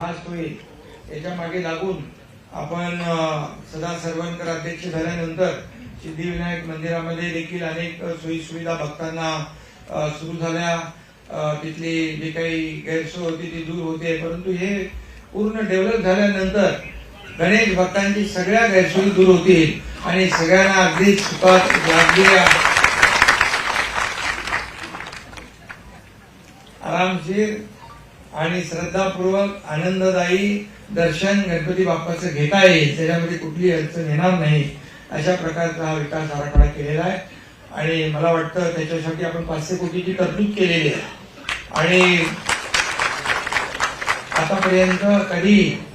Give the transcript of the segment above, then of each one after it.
Fast होईल याच्या मागे लागून आपण सदा सर्वंकर अध्यक्ष झाल्यानंतर सिद्धिविनायक मंदिरामध्ये देखील अनेक सोयी सुविधा भक्तांना सुरू झाल्या. तिथली जी काही गैरसोय होती ती दूर होते. परंतु हे पूर्ण डेव्हलप झाल्यानंतर गणेश भक्तांची सगळ्या गैरसोयी दूर होतील आणि सगळ्यांना अगदी सुखात लागलेल्या आरामशीर आणि श्रद्धापूर्वक आनंददायी दर्शन गणपती बाप्पाचं घेता येईल त्याच्यामध्ये कुठली अडचण येणार नाही अशा प्रकारचा हा विकास आराखडा केलेला आहे. आणि मला वाटतं त्याच्यासाठी आपण पाचशे कोटीची तरतूद केलेली आहे. आणि आतापर्यंत कधी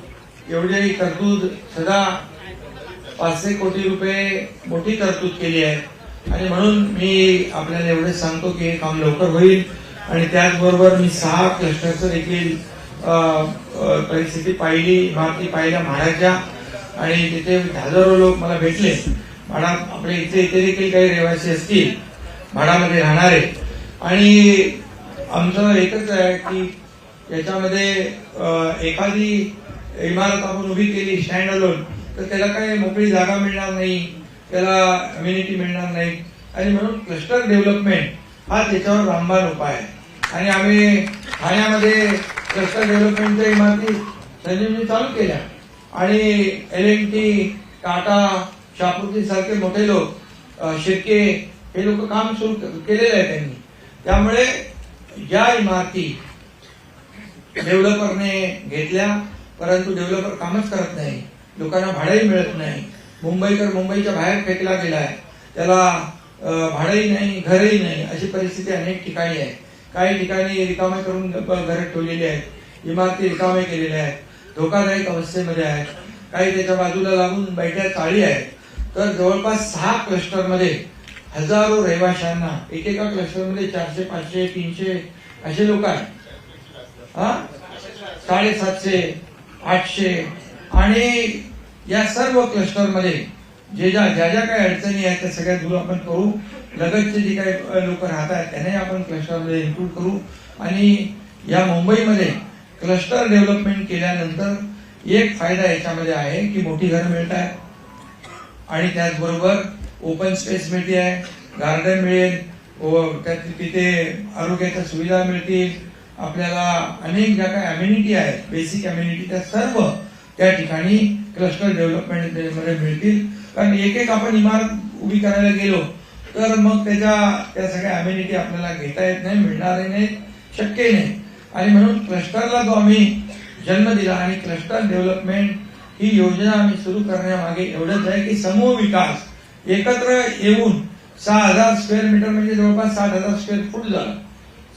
एवढी तरतूद सदा पाचशे कोटी रुपये मोठी तरतूद केली आहे. आणि म्हणून मी आपल्याला एवढंच सांगतो की हे काम लवकर होईल. आणि त्याचबरोबर मी सहा क्लस्टरचं देखील परिस्थिती पाहिली इमारती पाहिल्या म्हाडाच्या आणि तिथे हजारो लोक मला भेटले. म्हाडा आपल्या इथे इथे देखील काही रहिवासी असतील म्हाडामध्ये राहणारे. आणि आमचं एकच आहे की याच्यामध्ये एखादी इमारत आपण उभी केली स्टँड अलोन तर त्याला काही मोकळी जागा मिळणार नाही त्याला अम्युनिटी मिळणार नाही. आणि म्हणून क्लस्टर डेव्हलपमेंट हा त्याच्यावर रामबाण उपाय आहे. आणि आम्ही ठाण्यामध्ये क्लस्टर डेव्हलपमेंटच्या इमारती संजीवनी चालू केल्या. आणि L N T Tata Shapoorji सारखे मोठे लोक अ, शिर्के हे लोक काम सुरू केलेलं आहे त्यांनी. त्यामुळे या इमारती डेव्हलपरने घेतल्या परंतु डेव्हलपर कामच करत नाही लोकांना भाडंही मिळत नाही मुंबईकर मुंबईच्या बाहेर फेकला गेलाय त्याला भाडंही नाही घरही नाही अशी परिस्थिती अनेक ठिकाणी आहे. काही ठिकाणी रिकामे करून घर ठेवलेली आहेत. इमारती रिकामे केलेल्या आहेत. धोकादायक अवस्थेमध्ये आहेत. काही त्याच्या बाजूला लागून बैठ्या चाळी आहेत. तर जवळपास सहा क्लस्टरमध्ये हजारो रहिवाशांना एकेका क्लस्टरमध्ये चारशे पाचशे तीनशे असे लोक आहेत. हा? साडेसातशे आठशे आणि या सर्व क्लस्टरमध्ये जे ज्या ज्या ज्या काही अडचणी आहेत त्या सगळ्या दूर आपण करू. लगतचे जे काही लोक राहत आहेत त्यांनाही आपण क्लस्टरमध्ये इन्क्लूड करू. आणि या मुंबईमध्ये क्लस्टर डेव्हलपमेंट केल्यानंतर एक फायदा याच्यामध्ये आहे की मोठी घरं मिळत आहेत आणि त्याचबरोबर ओपन स्पेस मिळते आहे गार्डन मिळेल व त्यात तिथे आरोग्याच्या सुविधा मिळतील. आपल्याला अनेक ज्या काही अम्युनिटी आहेत बेसिक अम्युनिटी त्या सर्व त्या ठिकाणी क्लस्टर डेव्हलपमेंटमध्ये मिळतील. कारण एक एक आपण इमारत उभी करायला गेलो तर मग त्याच्या त्या सगळ्या अमेनिटी आपल्याला घेता येत नाही मिळणारही नाही शक्य नाही आणि म्हणून क्लस्टरला जो आम्ही जन्म दिला आणि क्लस्टर डेव्हलपमेंट ही योजना आम्ही सुरू करण्यामागे एवढंच आहे की समूह विकास एकत्र येऊन सहा हजार स्क्वेअर मीटर म्हणजे जवळपास सात हजार स्क्वेअर फूट झालं.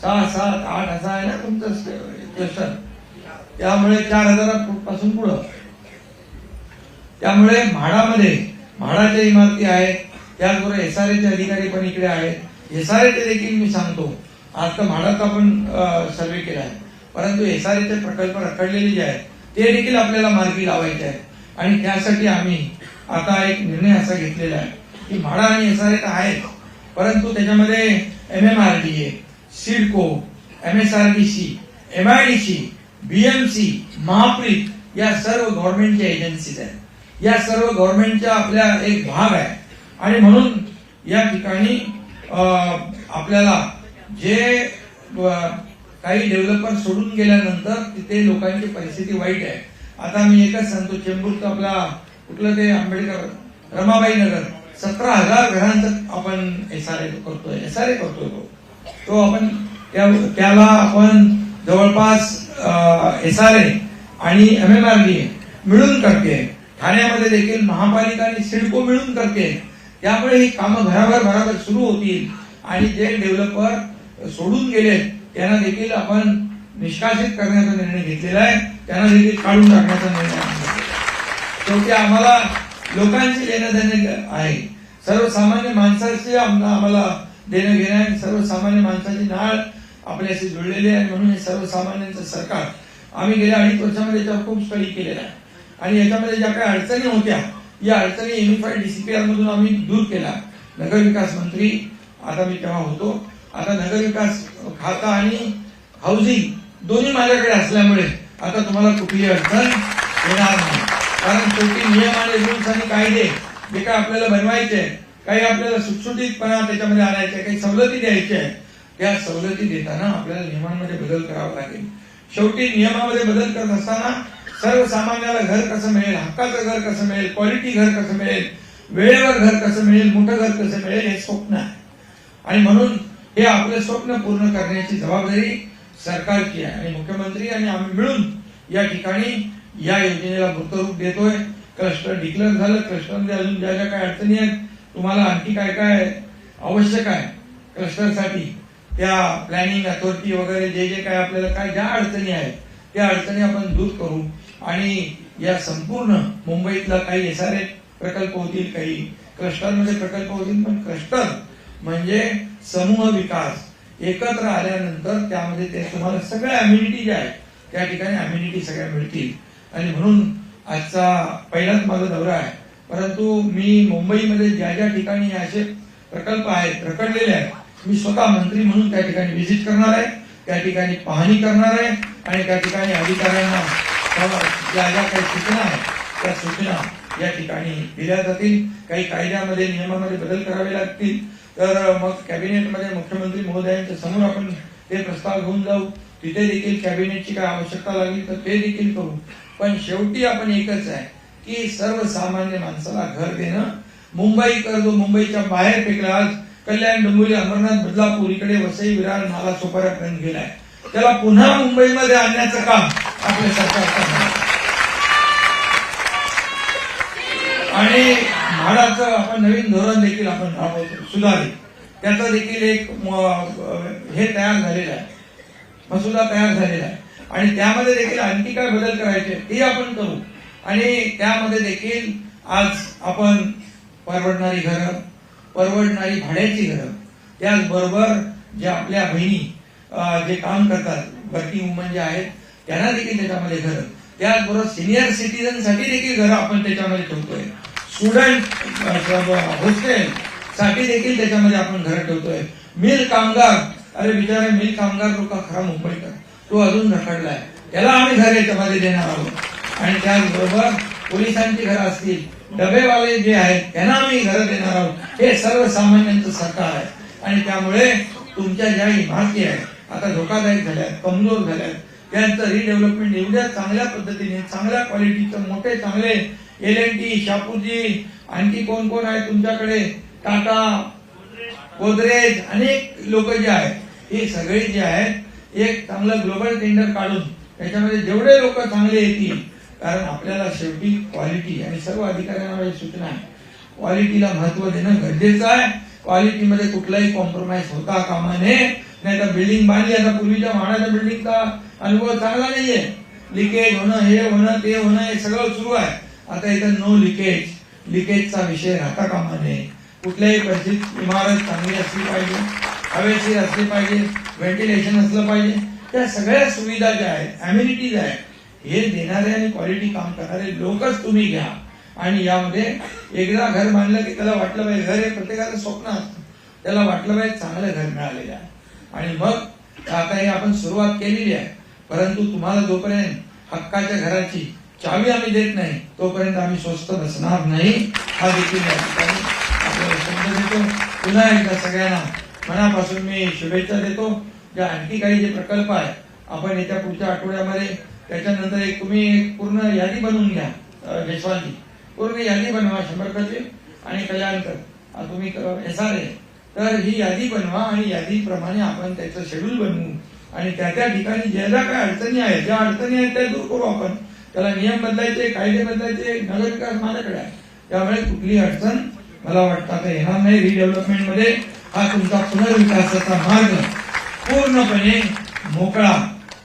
सहा सात आठ हजार आहे ना तुमचं क्लस्टर त्यामुळे चार हजार फूटपासून पुढं. त्यामुळे म्हाडामध्ये म्हाडाच्या इमारती आहेत त्याचबरोबर एस आर एचे अधिकारी पण इकडे आहेत. एस आर देखील मी सांगतो. आज तर म्हाडाचा आपण सर्वे केला आहे. परंतु एस आर चे प्रकल्प रखडलेले जे आहेत ते देखील आपल्याला मार्गी लावायचे आहेत. आणि त्यासाठी आम्ही आता एक निर्णय असा घेतलेला आहे की म्हाडा आणि एस आर आहेत. परंतु त्याच्यामध्ये M M R D A CIDCO M S R D C M I D C BMC Mahapreet या सर्व गव्हर्नमेंटच्या एजन्सीज आहेत. या सर्व गव्हर्नमेंटच्या आपल्या एक भाग आहे. आणि म्हणून या ठिकाणी आपल्याला जे काही डेव्हलपर सोडून गेल्यानंतर तिथे लोकांची परिस्थिती वाईट आहे. आता मी एकच सांगतो चेंबूरचं आपला कुठलं ते आंबेडकर रमाबाई नगर सतरा हजार घरांचं आपण एस आर ए करतोय एस आर ए करतोय तो. तो आपण त्या- त्याला आपण जवळपास एस आर ए आणि एम एम आर डी मिळून करते. ठाण्यामध्ये देखील महापालिका आणि सिडको मिळून करते. त्यामुळे ही कामं घराभर भराभर सुरू होतील. आणि जे डेव्हलपर सोडून गेले त्यांना देखील आपण निष्कासित करण्याचा निर्णय घेतलेला आहे. त्यांना देखील काढून टाकण्याचा निर्णय शेवटी आम्हाला लोकांची देणं देणं आहे. सर्वसामान्य माणसाची आम्हाला देणं घेणं आहे. सर्वसामान्य माणसाची नाळ आपल्याशी जुळलेली आहे. म्हणून हे सर्वसामान्यांचं सरकार. आम्ही गेल्या अडीच वर्षामध्ये याच्यावर खूप स्टडी केलेला आहे. आणि याच्यामध्ये ज्या काही अडचणी होत्या या अडचणी युनिफाईड डीसीपीआर मधून आम्ही दूर केला. नगरविकास मंत्री आता मी तेव्हा होतो. आता नगरविकास खाता आणि हाऊसिंग दोन्ही माझ्याकडे असल्यामुळे आता तुम्हाला कुठली अडचण येणार नाही. कारण शेवटी नियम आणि रूल्स आणि कायदे जे काय आपल्याला बनवायचे आहे, काही आपल्याला सुटसुटीतपणा त्याच्यामध्ये आणायचे काही सवलती द्यायच्या आहे त्या सवलती देताना आपल्याला नियमांमध्ये बदल करावा लागेल. शेवटी नियमामध्ये बदल करत असताना सर्वसामान्याला घर कसं मिळेल? हक्काचं घर कसं मिळेल? क्वालिटी घर कसं मिळेल? वेळेवर घर कसं मिळेल? मोठं घर कसं मिळेल? हे स्वप्न आहे. आणि म्हणून हे आपलं स्वप्न पूर्ण करण्याची जबाबदारी सरकारची आहे. आणि मुख्यमंत्री आणि आम्ही मिळून या ठिकाणी या योजनेला मूर्तरूप देतोय. क्लस्टर डिक्लेअर झालं. क्लस्टरमध्ये अजून ज्या ज्या काय अडचणी आहेत तुम्हाला आणखी काय काय आवश्यक आहे क्लस्टरसाठी त्या प्लॅनिंग अथॉरिटी वगैरे जे जे काय आपल्याला काय ज्या अडचणी आहेत त्या अडचणी आपण दूर करू. आणि या संपूर्ण मुंबईतला काही एस आर प्रकल्प होतील काही क्लस्टरमध्ये प्रकल्प होतील पण क्लस्टर म्हणजे समूह विकास. एकत्र आल्यानंतर त्यामध्ये ते तुम्हाला सगळ्या अम्युनिटी ज्या आहेत त्या ठिकाणी अम्युनिटी सगळ्या मिळतील. आणि म्हणून आजचा पहिलाच माझा दौरा आहे. परंतु मी मुंबईमध्ये ज्या ज्या ठिकाणी असे प्रकल्प आहेत रखडलेले आहेत मी स्वतः मंत्री म्हणून त्या ठिकाणी व्हिजिट करणार आहे त्या ठिकाणी पाहणी करणार आहे आणि त्या ठिकाणी अधिकाऱ्यांना ज्या ज्या काही सूचना आहेत त्या सूचना या ठिकाणी दिल्या जातील. काही कायद्यामध्ये नियमामध्ये बदल करावे लागतील. तर मग कॅबिनेटमध्ये मुख्यमंत्री महोदयांच्या समोर आपण ते प्रस्ताव घेऊन जाऊ. तिथे देखील कॅबिनेटची काय आवश्यकता लागली तर ते देखील करू. पण शेवटी आपण एकच आहे की सर्वसामान्य माणसाला घर देणं. मुंबई कर जो मुंबईच्या बाहेर फेकला आज कल्याण डोंबिवली अमरनाथ बदलापूर इकडे वसई विरार नाला सोपाऱ्यापर्यंत गेलाय. त्याला पुन्हा मुंबईमध्ये आणण्याचं काम आपल्या सरकार आणि म्हाडाचं आपण नवीन धोरण देखील आपण राबवतो सुधारित. त्याचा देखील एक हे तयार झालेलं आहे. मसुदा तयार झालेला आहे. आणि त्यामध्ये देखील आणखी काय बदल करायचे ते आपण करू. आणि त्यामध्ये देखील आज आपण परवडणारी घरं परवडणारी भाड्याची घरं त्याचबरोबर जे आपल्या बहिणी जे काम करतात वर्किंग वुमन जे आहेत त्यांना देखील त्याच्यामध्ये घरं त्याचबरोबर सिनियर सिटीजनसाठी देखील घरं आपण त्याच्यामध्ये ठेवतोय. स्टुडंट हॉस्टेल साठी देखील त्याच्यामध्ये आपण घरं ठेवतोय. मिल कामगार अरे बिचारे मिल कामगार लोक खरा मुंबईकर तो अजून रखडलाय. त्याला आम्ही घर याच्यामध्ये देणार आहोत. आणि त्याचबरोबर पोलिसांची घरं असतील डबेवाले जे आहेत त्यांना आम्ही घरं देणार आहोत. हे सर्वसामान्यांचं सरकार आहे. आणि त्यामुळे तुमच्या ज्या इमारती आहेत आता धोकादायक झाल्यात कमजोर झाल्यात. त्यांचं रिडेव्हलपमेंट एवढ्या चांगल्या पद्धतीने चांगल्या क्वालिटीचं मोठे चांगले एल एन टी शापूरजी आणखी कोण कोण आहे तुमच्याकडे? टाटा गोदरेज अनेक लोक जे आहेत हे सगळे जे आहेत एक चांगलं ग्लोबल टेंडर काढून त्याच्यामध्ये जेवढे लोक चांगले येतील कारण आपल्याला शेवटी क्वालिटी आणि सर्व अधिकाऱ्यांना माझी सूचना आहे. क्वालिटीला महत्त्व देणं गरजेचं आहे. क्वालिटीमध्ये कुठलाही कॉम्प्रोमाइज होता कामा नये. नाही तर बिल्डिंग बांधली आता पूर्वीच्या म्हाडाच्या बिल्डिंगचा अनुभव चांगला नाहीये. लिकेज होणं हे होणं ते होणं हे सगळं सुरू आहे. आता इथं नो लिकेज लिकेजचा विषय राहता कामा नये. कुठल्याही परिस्थितीत इमारत चांगली असली पाहिजे हवेशीर असली पाहिजे व्हेंटिलेशन असलं पाहिजे. त्या सगळ्या सुविधा ज्या आहेत अम्युनिटीज आहेत हे देणारे आणि क्वालिटी काम करणारे लोकच तुम्ही घ्या. आणि यामध्ये एकदा घर बांधलं की त्याला वाटलं पाहिजे घर हे प्रत्येकाचं स्वप्न असतं. त्याला वाटलं पाहिजे चांगलं घर मिळालेलं आहे. आणि मग आता हे आपण सुरुवात केलेली आहे. परंतु तुम्हाला जोपर्यंत हक्काच्या घराची चावी आम्ही देत नाही तोपर्यंत आम्ही स्वस्त बसणार नाही. हा देखील या ठिकाणी आपल्याला शब्द देतो. पुन्हा एकदा सगळ्यांना मनापासून मी शुभेच्छा देतो. ज्या आणखी काही जे प्रकल्प आहे आपण येत्या पुढच्या आठवड्यामध्ये त्याच्यानंतर एक तुम्ही एक पूर्ण यादी बनवून घ्या जयस्वालची पूर्ण यादी बनवा शंभरकाची आणि कल्याणकर. तुम्ही एस आर ए तर ही यादी बनवा आणि यादीप्रमाणे आपण त्याचं शेड्यूल बनवू. आणि त्या त्या ठिकाणी ज्या ज्या काय अडचणी आहेत ज्या अडचणी आहेत त्या दूर करू आपण. त्याला नियम बदलायचे कायदे बदलायचे नगरविकास माझ्याकडे आहे. त्यामुळे कुठली अडचण मला वाटतं आता येणार नाही. रिडेव्हलपमेंटमध्ये हा तुमचा पुनर्विकासाचा मार्ग पूर्णपणे मोकळा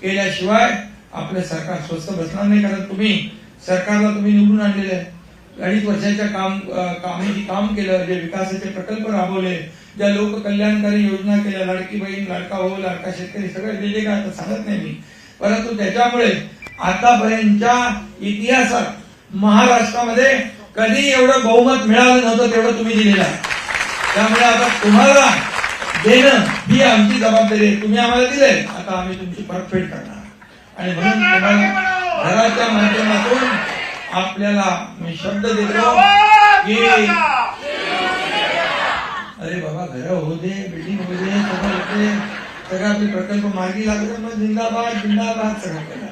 केल्याशिवाय आपलं सरकार स्वस्त बसणार नाही. कारण तुम्ही सरकारला तुम्ही निवडून आणलेलं आहे. अडीच वर्षाच्या काम अं, कामाची काम केलं जे विकासाचे प्रकल्प राबवले ज्या लोक कल्याणकारी योजना केल्या लाडकी बहीण लाडका हो लाडका शेतकरी सगळे दिले का? काय आता सांगत नाही मी. परंतु त्याच्यामुळे आतापर्यंतच्या इतिहासात महाराष्ट्रामध्ये कधी एवढं बहुमत मिळालं नव्हतं तेवढं तुम्ही दिलेलं आहे. त्यामुळे आता तुम्हाला देणं ही आमची जबाबदारी आहे. तुम्ही आम्हाला दिले आता आम्ही तुमची परतफेड करणार. आणि म्हणून तुम्हाला घराच्या माध्यमातून आपल्याला मी शब्द देतो की अरे बाबा घर होऊ दे बिल्डिंग होऊ दे सगळं दे. सगळं आपले प्रकल्प मार्गी लागले मग जिंदाबाद जिंदाबाद सगळं केलं.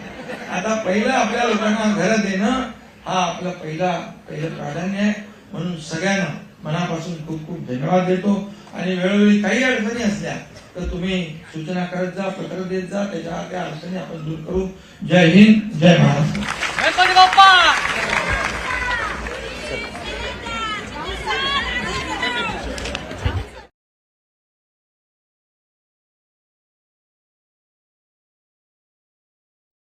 आता पहिलं आपल्या लोकांना घर देणं हा आपला पहिला पहिलं प्राधान्य आहे. म्हणून सगळ्यांना मनापासून खूप खूप धन्यवाद देतो. आणि वेळोवेळी काही अडचणी असल्या तर तुम्ही सूचना करत जा पत्र देत जा. त्याच्या त्या अडचणी आपण दूर करू. जय हिंद जय महाराष्ट्र.